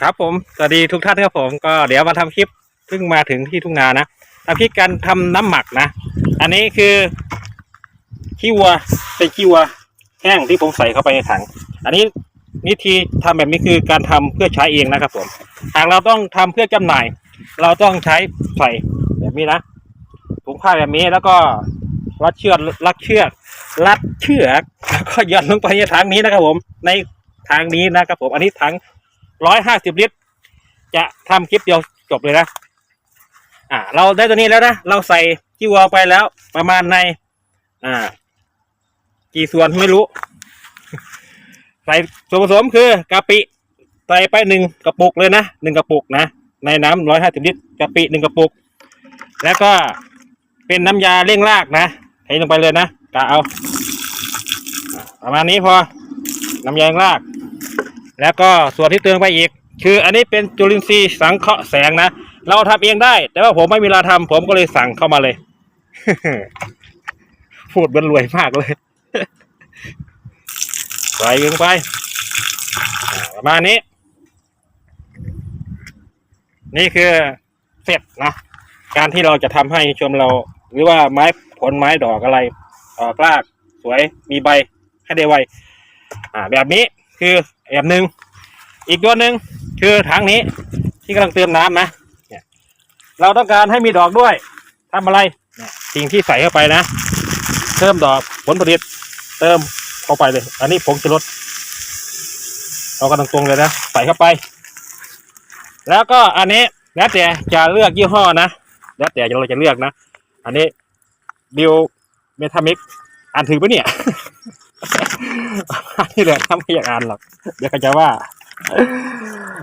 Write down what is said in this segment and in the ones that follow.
ครับผมสวัสดีทุกท่านครับผมก็เดี๋ยวมาทำคลิปเพิ่งมาถึงที่ทุ่งนานะทำคลิปการทำน้ำหมักนะ อันนี้คือขี้วัวเป็นขี้วัวแห้งที่ผมใส่เข้าไปในถัง อันนี้วิธีทำแบบนี้คือการทำเพื่อใช้เองนะครับผมหากเราต้องทำเพื่อจำหน่าย เราต้องใช้ใส่แบบนี้นะถุงผ้าแบบนี้แล้วก็รัดเชือกรัดเชือกรัดเชือกแล้วก็ย่อนลงไปในถังนี้นะครับผมในทางนี้นะครับผมอันนี้ถัง ร้อยห้าสิบลิตร จะทำคลิปเดียวจบเลยนะ อ่า เราได้ตัวนี้แล้วนะ เราใส่ที่วัวไปแล้ว ประมาณใน อ่า กี่ส่วนไม่รู้ ใส่ส่วนผสมคือกะปิ ใส่ไปหนึ่งกระปุกเลยนะหนึ่งกระปุกนะ ในน้ำร้อยห้าสิบลิตรกะปิหนึ่งกระปุก แล้วก็เป็นน้ำยาเร่งรากนะเทลงไปเลยนะกะเอาอ่าประมาณนี้พอ น้ำยาเร่งราก แล้วก็ส่วนที่เติมไปอีก คืออันนี้เป็นจุลินทรีย์สังเคราะห์แสงนะ เราทำเองได้ แต่ว่าผมไม่มีเวลาทำผมก็เลยสั่งเข้ามาเลย พูดมันรวยมากเลยใส่ลงไปอ่าประมาณนี้ นี่คือเสร็จนะการที่เราจะทำให้ชมเรา หรือว่าไม้ผลไม้ดอกอะไรออกรากสวยมีใบให้ได้ไวอ่า แบบนี้คือ แบบหนึ่งอีกตัวหนึ่งคือถังนี้ที่กำลังเติมน้ำนะเนี่ยเราต้องการให้มีดอกด้วยทำอะไรสิ่งที่ใส่เข้าไปนะเติมดอกผลผลิตเติมเข้าไปเลย อันนี้ผงชูรสเอากันตรงเลยนะใส่เข้าไป แล้วก็อันนี้แล้วแต่จะเลือกยี่ห้อนะแล้วแต่เราจะเลือกนะ อันนี้บิวเมทามิกอ่านถึงปะเนี่ย นี่แหละทำไม่อยากอ่านหรอก เดี๋ยวเขาจะว่า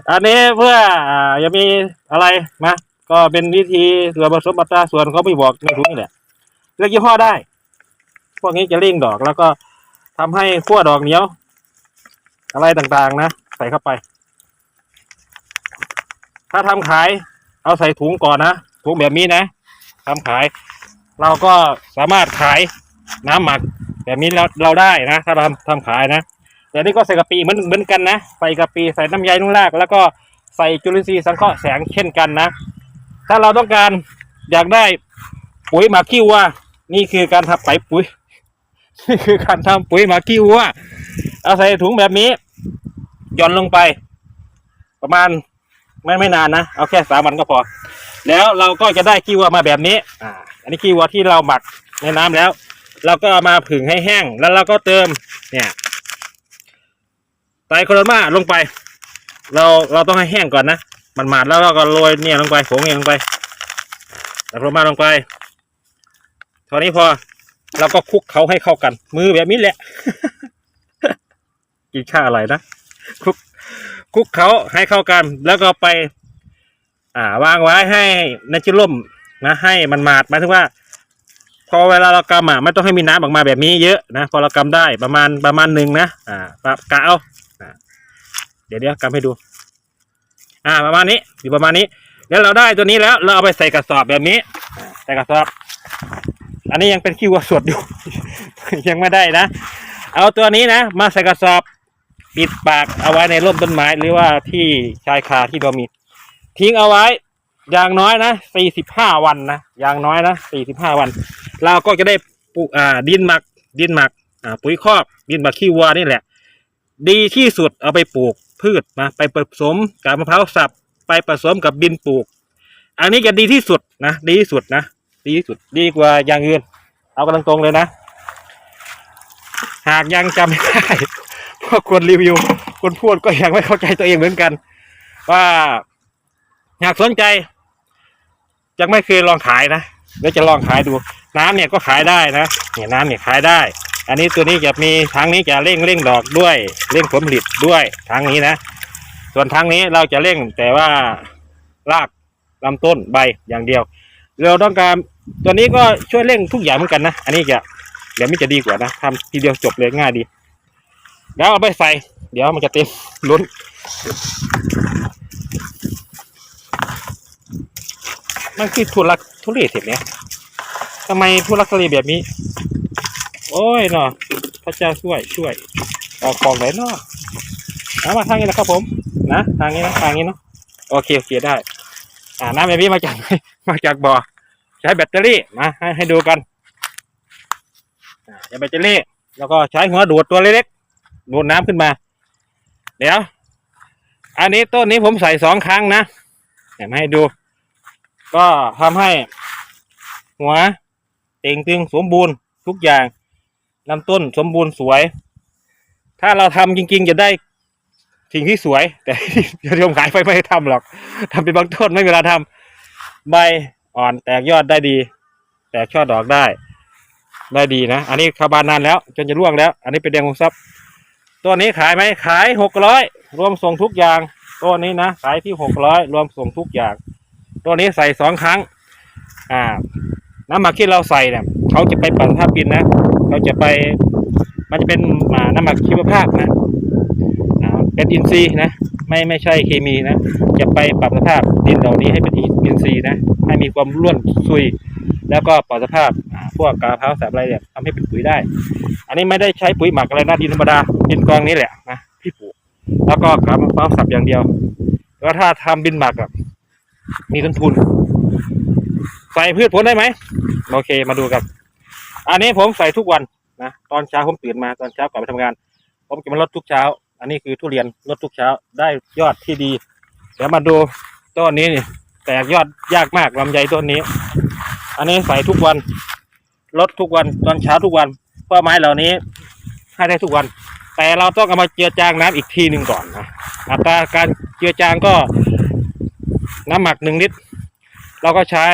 อันนี้เพื่ออ่ามีอะไรนะก็เป็นวิธีส่วนผสมอัตราส่วนเขาไม่บอกในถุงนี่แหละเลือกยี่ห้อได้ พวกนี้จะเร่งดอกแล้วก็ทำให้ขั้วดอกเหนียว อะไรต่างๆ นะ ใส่เข้าไป ถ้าทำขาย เอาใส่ถุงก่อนนะถุงแบบนี้นะทำขาย เราก็สามารถขายน้ำหมัก แบบนี้เราเราได้นะ ถ้าเราทำทำขายนะแต่นี่ก็ใส่กะปิเหมือนเหมือนกันนะใส่กะปิใส่น้ำยานุ่งราก แล้วก็ใส่จุลินทรีย์สังเคราะห์แสงเช่นกันนะ ถ้าเราต้องการอยากได้ปุ๋ยหมักขี้วัวนี่คือการทำใส่ปุ๋ยนี่คือการทำปุ๋ยหมักขี้วัวเอาใส่ถุงแบบนี้ย่อนลงไป ประมาณไม่ไม่นานนะเอาแค่สามวันก็พอ แล้วเราก็จะได้ขี้วัวมาแบบนี้อ่าอันนี้ขี้วัวที่เราหมักในน้ำแล้ว เราก็เอามาผึ่งให้แห้ง แล้วเราก็เติมเนี่ยไตรโครมาลงไป เราเราต้องให้แห้งก่อนนะมันหมาดแล้วเราก็โรยเนี่ยลงไปผงเนี่ยลงไปไตรโครมาลงไปเท่านี้พอเราก็คลุกเขาให้เข้ากัน มือแบบนี้แหละกินข้าอะไรนะคลุกคลุกเขาให้เข้ากัน แล้วก็ไป อ่าวางไว้ให้ในชิ้นล่มนะ ให้มันหมาดหมายถึงว่า พอเวลาเรากำอะไม่ต้องให้มีน้ำออกมาแบบนี้เยอะนะ พอเรากำได้ประมาณประมาณหนึ่งนะอ่าปะกะเอาเดี๋ยวเดี๋ยวกำให้ดู อ่า ประมาณนี้อยู่ประมาณนี้ แล้วเราได้ตัวนี้แล้ว เราเอาไปใส่กระสอบแบบนี้ใส่กระสอบ อันนี้ยังเป็นขี้วัวสดอยู่ ยังไม่ได้นะ เอาตัวนี้นะ มาใส่กระสอบ ปิดปากเอาไว้ในร่มต้นไม้หรือว่าที่ชายคาที่เรามี ทิ้งเอาไว้อย่างน้อยนะสี่สิบห้าวันนะอย่างน้อยนะสี่สิบห้าวัน เราก็จะได้ปลูกอ่าดินหมัก ดินหมักอ่าปุ๋ยคอกดินหมักขี้วัวนี่แหละ ดีที่สุดเอาไปปลูกพืชนะไปผสมกับมะพร้าวสับไปผสมกับดินปลูก อันนี้จะดีที่สุดนะดีที่สุดนะดีที่สุดดีกว่าอย่างอื่น เอากำลังตรงเลยนะ หากยังจำไม่ได้พวกคนรีวิวคนพูดก็ยังไม่เข้าใจตัวเองเหมือนกัน ว่าหากสนใจยังไม่เคยลองขายนะเดี๋ยวจะลองขายดู น้ำเนี่ยก็ขายได้นะเนี่ยน้ำเนี่ยขายได้ อันนี้ตัวนี้จะมีทางนี้จะเร่งเร่งดอกด้วยเร่งผลผลิตด้วยทางนี้นะ ส่วนทางนี้เราจะเร่งแต่ว่ารากลำต้นใบอย่างเดียว เราต้องการตัวนี้ก็ช่วยเร่งทุกอย่างเหมือนกันนะ อันนี้จะเดี๋ยวมันจะดีกว่านะทำทีเดียวจบเลยง่ายดี แล้วเอาไปใส่ เดี๋ยวมันจะเต็มลุ้นมันคือทุลักทุเลเห็นไหม ทำไมทุลักทุเลแบบนี้ โอ้ยเนาะพระเจ้าช่วยช่วย ออกของไหนเนาะเอามาทางนี้นะครับผม นะทางนี้นะทางนี้เนาะโอเคโอเคได้ อ่าน้ำแบบนี้มาจากมาจากบ่อใช้แบตเตอรี่มาให้ให้ดูกันอ่าใช้แบตเตอรี่ แล้วก็ใช้หัวดูดตัวเล็กๆดูดน้ำขึ้นมา เดี๋ยว อันนี้ต้นนี้ผมใส่สองครั้งนะเดี๋ยวมาให้ดู ก็ทำให้หัว เต่งตึงสมบูรณ์ทุกอย่างลำต้นสมบูรณ์สวย ถ้าเราทำจริงๆจะได้สิ่งที่สวย แต่เดี๋ยวผมขายไปไม่ทำหรอกทำเป็นบางต้นไม่เวลาทำใบอ่อนแตกยอดได้ดี แตกช่อดอกได้ได้ดีนะ อันนี้คาบานนานแล้ว จนจะร่วงแล้ว อันนี้เป็นแดงคงทรัพย์ตัวนี้ขายไหมขายหกร้อยรวมส่งทุกอย่าง ตัวนี้นะ ขายที่หกร้อยรวมส่งทุกอย่าง ตัวนี้ใส่สองครั้ง อ่า น้ำหมักที่เราใส่เนี่ยเขาจะไปปรับสภาพดินนะเขาจะไปมันจะเป็นอ่าน้ำหมักชีวภาพนะเป็นอินทรีย์นะไม่ไม่ใช่เคมีนะ จะไปปรับสภาพดินเหล่านี้ให้เป็นอินทรีย์นะให้มีความร่วนซุย แล้วก็ปรับสภาพพวกกาเพร้าวแสบอะไรเนี่ยทำให้เป็นปุ๋ยได้ อันนี้ไม่ได้ใช้ปุ๋ยหมักอะไรนะดินธรรมดาดินกองนี้แหละนะที่ปลูกแล้วก็กาเพร้าวสับอย่างเดียวแล้วถ้าทำดินหมักอะมีต้นทุน ส่พืชผลได้ไหมโอเคมาดูกันอันนี้ผมใส่ทุกวันนะตอนเช้าผมตื่นมาตอนเช้าก่อนไปทำงาน ผมจะมาลดทุกเช้า อันนี้คือทุเรียนลดทุกเช้าได้ยอดที่ดี เดี๋ยวมาดูต้นนี้นี่แตกยอดยากมากลำไยต้นนี้ อันนี้ใส่ทุกวันลดทุกวันตอนเช้าทุกวันเป้าไม้เหล่านี้ให้ได้ทุกวัน แต่เราต้องเอามาเจือจางน้ำอีกทีหนึ่งก่อนนะอัตราการเจือจางก็น้ำหมักหนึ่งลิตรเราก็ใช้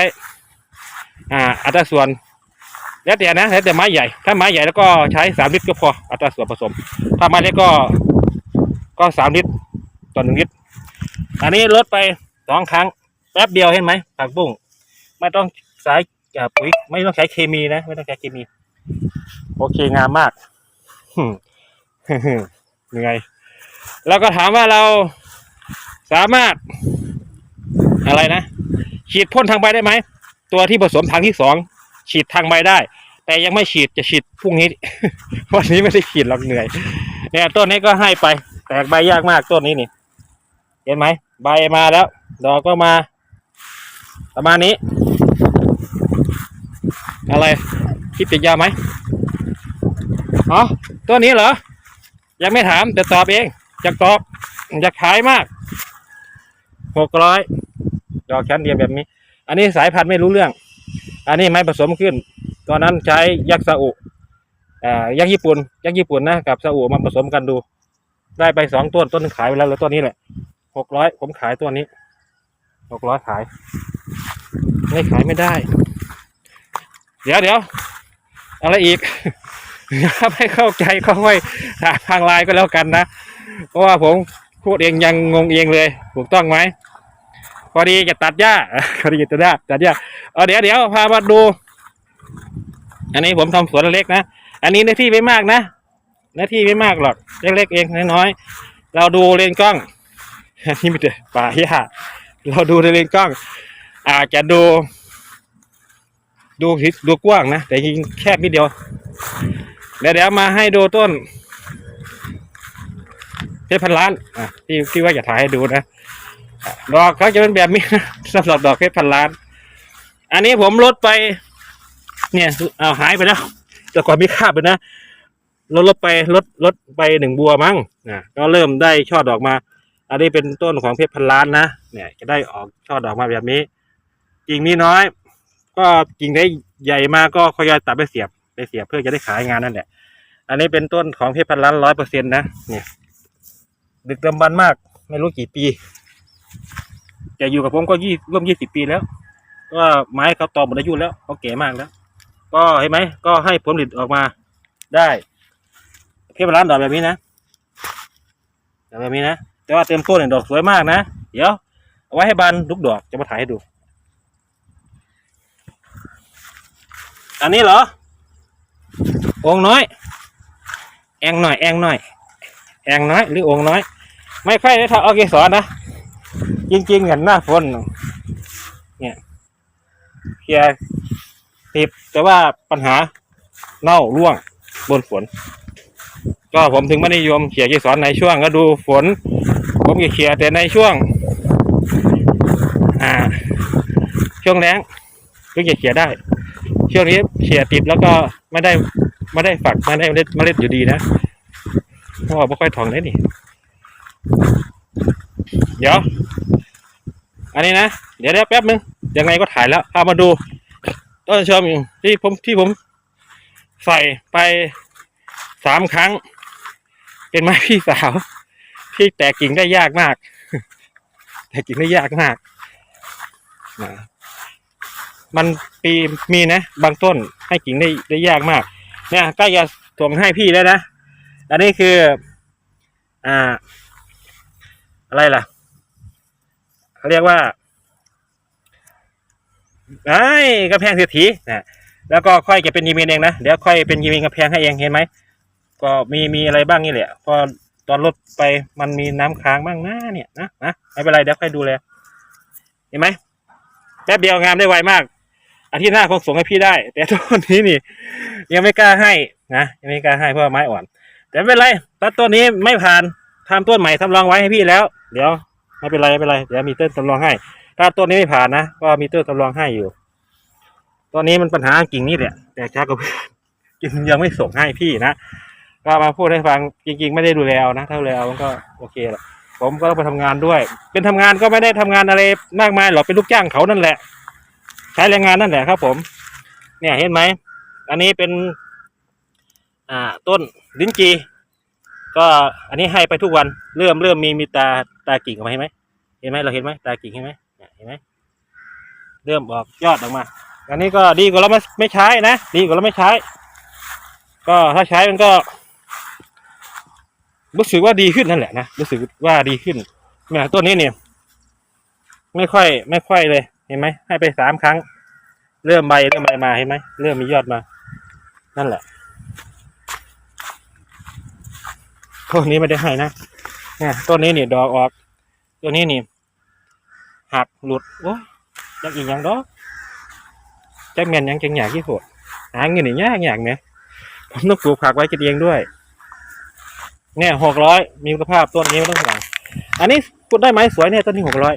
อ่าอัตราส่วนแล้วแต่นะแล้วแต่ไม้ใหญ่ ถ้าไม้ใหญ่แล้วก็ใช้สามลิตรก็พออัตราส่วนผสม ถ้าไม้เล็กก็ก็สามลิตรต่อหนึ่งลิตรอันนี้ลดไปสองครั้งแป๊บเดียวเห็นไหมผักบุ้งไม่ต้องใช้ปุ๋ยไม่ต้องใช้เคมีนะ ไม่ต้องใช้เคมี โอเคงามมากหึ่มเหนื่อยแล้วก็ถามว่าเราสามารถอะไรนะฉีดพ่นทางใบได้ไหม ตัวที่ผสมทางที่สองฉีดทางใบได้ แต่ยังไม่ฉีดจะฉีดพรุ่งนี้ วันนี้ไม่ได้ฉีดหรอกเหนื่อย เนี่ยต้นนี้ก็ให้ไป แตกใบยากมากต้นนี้นี่ เห็นไหมใบมาแล้ว ดอกก็มา ประมาณนี้ อะไรคิดจะยาไหมอ๋อต้นนี้เหรอ ยังไม่ถามแต่ตอบเองอยากตอบอยากขายมากหกร้อยดอกชั้นเดียวแบบนี้ อันนี้สายพันธุ์ไม่รู้เรื่อง อันนี้ไม่ผสมขึ้น ตอนนั้นใช้ยักษ์ซาอุอ่ายักษ์ญี่ปุ่น ยักษ์ญี่ปุ่นนะกับซาอุมาผสมกันดู ได้ไปสองต้นต้นนึงขายไปแล้วแล้วต้นนี้แหละหกร้อยผมขายตัวนี้หกร้อยขาย ไม่ขายไม่ได้ เดี๋ยวเดี๋ยวอะไรอีกถ้าไม่เข้าใจก็ค่อยถามทางไลน์ก็แล้วกันนะ เพราะว่าผมพูดเองยังงงเองเลย ถูกต้องไหม พอดีจะตัดหญ้าพอดีจะตัดหญ้าตัดหญ้าเอาเดี๋ยวเดี๋ยวพามาดู อันนี้ผมทำสวนเล็กนะอันนี้เนื้อที่ไม่มากนะเนื้อที่ไม่มากหรอกเล็กๆเองน้อยๆเราดูเลนกล้องอันนี้ไม่ใช่ป่าหญ้าเราดูในเลนกล้อง อาจจะดู ดูผิดดูกว้างนะแต่จริงแคบนิดเดียวเดี๋ยวเดี๋ยวมาให้ดูต้นเพชรพันล้านอะที่ที่ว่าจะถ่ายให้ดูนะ ดอกเขาจะเป็นแบบนี้สำหรับดอกเพชรพันล้าน อันนี้ผมลดไป เนี่ยเอาหายไปแล้วแต่ก่อนมีค่าบไปนะลดลดไปลดลดไปหนึ่งบัวมั้งนะก็เริ่มได้ช่อดอกมา อันนี้เป็นต้นของเพชรพันล้านนะเนี่ยจะได้ออกช่อดอกมาแบบนี้กิ่งนี้น้อย ก็กิ่งได้ใหญ่มาก็ค่อยๆตัดไปเสียบไปเสียบเพื่อจะได้ขายงานนั่นแหละอันนี้เป็นต้นของเพชรพันล้านร้อยเปอร์เซ็นต์นะเนี่ยดึกดำบรรพ์มาก ไม่รู้กี่ปี แต่อยู่กับผมก็ยี่ร่วมยี่สิบปีแล้ว ก็ไม้เขาตอหมดอายุแล้วเขาแก่มากแล้ว ก็เห็นไหมก็ให้ผลผลิตออกมาได้เพชรพันล้านดอกแบบนี้นะดอกแบบนี้นะแต่ว่าเต็มต้นเนี่ยดอกสวยมากนะเดี๋ยวเอาไว้ให้บานลูกดอกจะมาถ่ายให้ดู อันนี้เหรอองน้อย แองหน่อยแองหน่อย แองน้อยหรือองน้อย ไม่ค่อยได้ทำเอเกสรนะ จริงๆเห็นหน้าฝนเนี่ยเคลียร์ติดแต่ว่าปัญหาเน่าร่วงบนฝน ก็ผมถึงไม่นิยมเขี่ยเกสรในช่วงฤดูฝน ผมจะเขี่ยแต่ในช่วง อ่า ช่วงแรงถึงจะเขี่ยได้ ช่วงนี้เขี่ยติดแล้วก็ไม่ได้ไม่ได้ฝักไม่ได้เมล็ดเมล็ดอยู่ดีนะเพราะว่าไม่ค่อยถ่องได้นี่ เดี๋ยว อันนี้นะ เดี๋ยวเดี๋ยวแป๊บนึงยังไงก็ถ่ายแล้วพามาดูต้นชมที่ผมที่ผมใส่ไปสามครั้ง เป็นไม้พี่สาว ที่แตกกิ่งได้ยากมาก แตกกิ่งได้ยากมากนะมันปีมีนะ บางต้นให้กิ่งได้ได้ยากมาก เนี่ยใกล้จะส่งให้พี่แล้วนะ อันนี้คือ อ่า อะไรล่ะ เขาเรียกว่าไอ้กระแพงเศรษฐีนะแล้วก็ค่อยจะเป็นยีเมนเองนะ เดี๋ยวค่อยเป็นยีเมนกระแพงให้เองเห็นไหม ก็มีมีอะไรบ้างนี่แหละพอตอนรถไปมันมีน้ำค้างบ้างนะเนี่ยนะนะไม่เป็นไรเดี๋ยวค่อยดูแลเห็นไหมแป๊บเดียวงามได้ไวมากอาทิตย์หน้าคงส่งให้พี่ได้ แต่ต้นนี้นี่ ยังไม่กล้าให้นะยังไม่กล้าให้เพราะว่าไม้อ่อน แต่ไม่เป็นไรต้นต้นนี้ไม่ผ่านทำต้นใหม่ทำรองไว้ให้พี่แล้ว เดี๋ยว ไม่เป็นไรไม่เป็นไรเดี๋ยวมีต้นทำรองให้ ถ้าต้นนี้ไม่ผ่านนะก็มีต้นทำรองให้อยู่ ตอนนี้มันปัญหากิ่งนี่แหละ แต่ช้ากับจึงยังไม่ส่งให้พี่นะก็มาพูดให้ฟังจริง ๆ ไม่ได้ดูแลเอานะถ้าดูแลเอามันก็โอเคแหละผมก็ต้องไปทำงานด้วย เป็นทำงานก็ไม่ได้ทำงานอะไรมากมายหรอกเป็นลูกจ้างเขานั่นแหละ ใช้แรงงานนั่นแหละครับ ผม เนี่ยเห็นไหมอันนี้เป็น อ่า ต้นลิ้นจี ก็อันนี้ให้ไปทุกวันเริ่มเริ่มมีมีตาตากิ่งออกมาเห็นไหมเห็นไหมเราเห็นไหมตากิ่งเห็นไหมเห็นไหมเริ่มออกยอดออกมา อันนี้ก็ดีกว่าเราไม่ไม่ใช้นะดีกว่าเราไม่ใช้ ก็ถ้าใช้มันก็รู้สึกว่าดีขึ้นนั่นแหละนะรู้สึกว่าดีขึ้นเนี่ยต้นนี้เนี่ยไม่ค่อย ไม่ค่อยเลย เห็นไหมให้ไปสามครั้ง เริ่มใบเริ่มใบมาเห็นไหมเริ่มมียอดมา นั่นแหละ ต้นนี้ไม่ได้ให้นะเนี่ยต้นนี้เนี่ยดอกออกต้นนี้นี่หักหลุดโอ้ยยังอีกอย่างดอกจักแมนยังจังอยากที่โหดหาเงินนี่ยากอยากเนี่ยผมต้องปลูกผักไว้กินเองด้วยเนี่ยหกร้อยมีคุณภาพต้นนี้ไม่ต้องห่วงอันนี้พูดได้ไหมสวยเนี่ยต้นนี้หกร้อย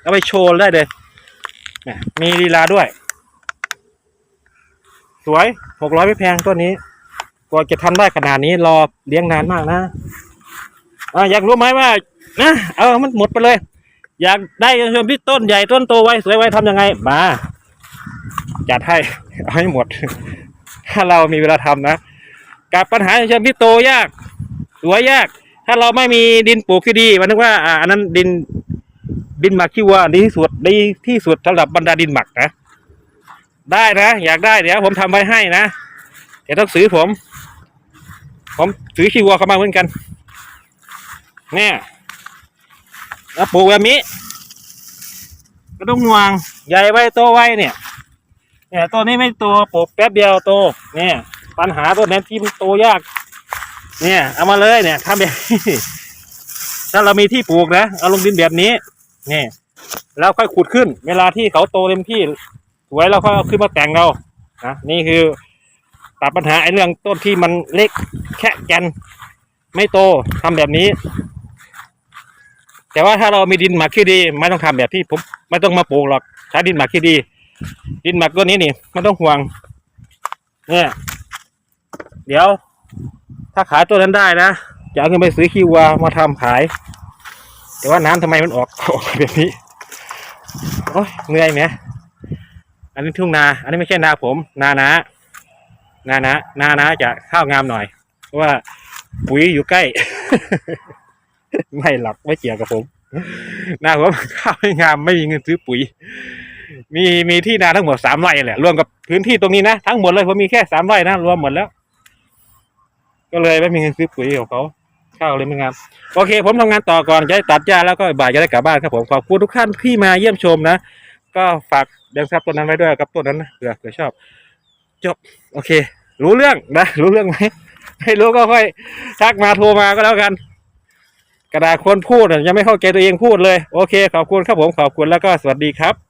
เอาไปโชว์ได้เลยนี่ยมีลีลาด้วย สวยหกร้อยไม่แพงต้นนี้ กว่าจะทำได้ขนาดนี้รอเลี้ยงนานมากนะอะอยากรู้ไหมว่านะเอามันหมดไปเลย อยากได้ชมที่ต้นใหญ่ต้นโตไว้สวยไว้ทำยังไงมาจัดให้เอาให้หมด ถ้าเรามีเวลาทำนะกับปัญหาชิงที่โตยาก สวยยาก ถ้าเราไม่มีดินปลูกที่ดีมันนึกว่าอ่าอันนั้นดินดินหมักที่ว่าดีที่สุดดีที่สุดสำหรับบรรดาดินหมักนะได้นะ อยากได้เดี๋ยวผมทำไว้ให้นะเดี๋ยวต้องซื้อผม ผมซื้อขี้วัวเข้ามาเหมือนกันเนี่ยแล้วปลูกแบบนี้ก็ต้องห่วงใหญ่ไว้โตไว้เนี่ยเนี่ยตัวนี้ไม่โตปลูกแป๊บเดียวโตเนี่ยปัญหาตัวนี้ที่มันโตยาก เนี่ยเอามาเลยเนี่ยทำแบบถ้าเรามีที่ปลูกนะเอาลงดินแบบนี้นี่แล้วค่อยขุดขึ้น เวลาที่เขาโตเต็มที่สวยแล้วค่อยเอาขึ้นมาแต่งเรานะนี่คือ ตัดปัญหาไอ้เรื่องต้นที่มันเล็กแค่แกน ไม่โตทำแบบนี้ แต่ว่าถ้าเรามีดินหมักที่ดี ไม่ต้องทำแบบที่ผมไม่ต้องมาปลูกหรอกใช้ดินหมักที่ดี ดินหมักตัวนี้นี่ไม่ต้องห่วงเนี่ยเดี๋ยว ถ้าขายตัวนั้นได้นะจะเอาเงินไปซื้อขี้วัวมาทำขาย แต่ว่าน้ำทำไมมันออกออกแบบนี้โอ้ยเหนื่อยไหมอันนี้ทุ่งนา อันนี้ไม่ใช่นาผม นานา นานานานาจะข้าวงามหน่อย เพราะว่าปุ๋ยอยู่ใกล้ ไม่หลักไม่เกี่ยวกับผมนาผมข้าวไม่งามไม่มีเงินซื้อปุ๋ย มีมีที่นาทั้งหมดสามไร่แหละรวมกับพื้นที่ตรงนี้นะทั้งหมดเลยผมมีแค่สามไร่นะรวมหมดแล้ว ก็เลยไม่มีเงินซื้อปุ๋ยของเขาข้าวเลยไม่งามโอเค ผมทำงานต่อก่อนจะตัดหญ้าแล้วก็บ่ายจะได้กลับบ้านครับผมขอบคุณทุกท่านที่มาเยี่ยมชมนะก็ฝากดังซับต้นนั้นไว้ด้วยกับต้นนั้นนะเผื่อเผื่อชอบ จบ โอเค รู้เรื่องนะ รู้เรื่องไหมไม่รู้ก็ค่อยทักมาโทรมาก็แล้วกัน กระดาษคนพูดน่ะยังไม่เข้าใจตัวเองพูดเลย โอเค ขอบคุณครับผมขอบคุณแล้วก็สวัสดีครับ